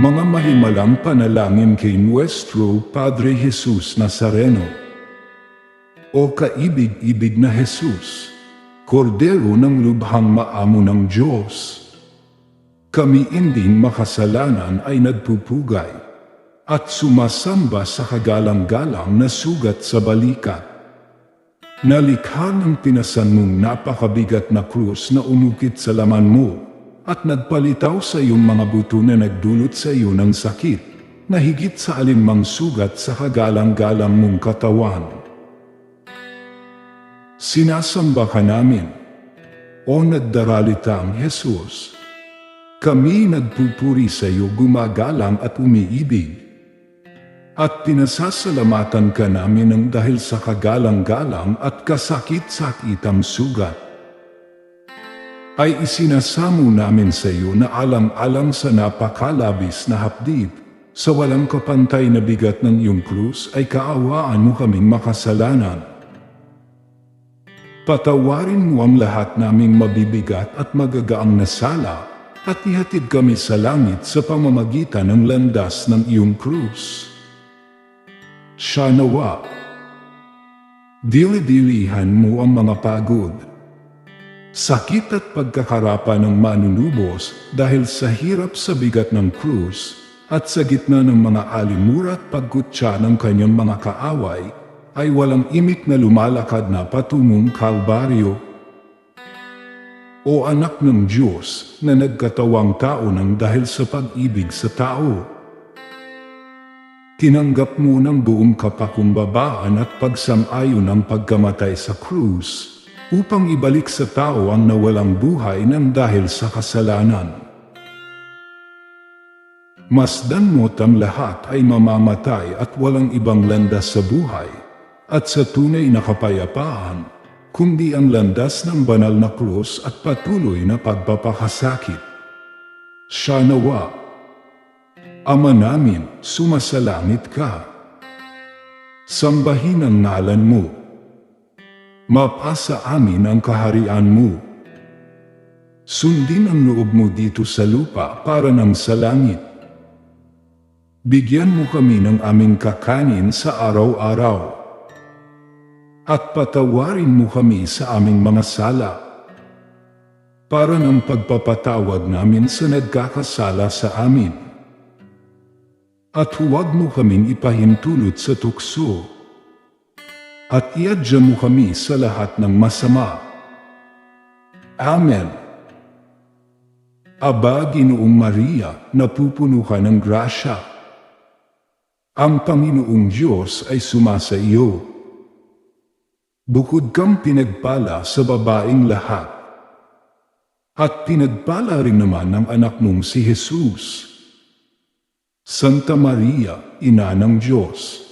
Mga mahimalang panalangin kay Nuestro Padre Jesus Nazareno. O kaibig-ibig na Jesus, Kordero ng lubhang maamo ng Diyos. Kami inding makasalanan ay nagpupugay at sumasamba sa kagalang-galang na sugat sa balikat. Nalikha ng pinasan mong napakabigat na krus na umukit sa laman mo at nagpalitaw sa iyong mga buto na nagdulot sa iyo ng sakit na higit sa alinmang sugat sa kagalang-galang mong katawan. Sinasamba ka namin, O nagdaralitang Jesus. Kami nagpupuri sa iyo gumagalang at umiibig. At pinasasalamatan ka namin ng dahil sa kagalang-galang at kasakit-sakitang sugat ay isinasamo namin sa iyo na alang-alang sa napakalabis na hapdib, sa walang kapantay na bigat ng iyong krus ay kaawaan mo kaming makasalanan. Patawarin mo ang lahat naming mabibigat at magagaang nasala at ihatid kami sa langit sa pamamagitan ng landas ng iyong krus. Siya nawa. Dili-dilihan mo ang mga pagod Sakit at pagkakarapa ng manunubos dahil sa hirap sa bigat ng krus at sa gitna ng mga alimura at pagkutsa ng kanyang mga kaaway, ay walang imik na lumalakad na patungong kalbaryo. O anak ng Diyos na nagkatawang tao ng dahil sa pag-ibig sa tao. Tinanggap mo ng buong kapakumbabaan at pagsang-ayon ang pagkamatay sa krus upang ibalik sa tao ang nawalang buhay ng dahil sa kasalanan. Masdan mo't ang lahat ay mamamatay at walang ibang landas sa buhay, at sa tunay na kapayapaan, kundi ang landas ng banal na krus at patuloy na pagpapakasakit. Siya nawa, Ama namin, sumasalangit ka. Sambahin ang ngalan mo Mapasa amin ang kaharian mo. Sundin ang loob mo dito sa lupa para ng sa langit. Bigyan mo kami ng aming kakanin sa araw-araw. At patawarin mo kami sa aming mga sala. Para ng pagpapatawad namin sa nagkakasala sa amin. At huwag mo kaming ipahintulot sa tukso at iadya mo kami sa lahat ng masama. Amen. Aba, Ginoong Maria, napupuno ka ng grasya. Ang Panginoong Diyos ay sumasa iyo. Bukod kang pinagpala sa babaing lahat. At pinagpala rin naman ng anak mong si Jesus. Santa Maria, Ina ng Diyos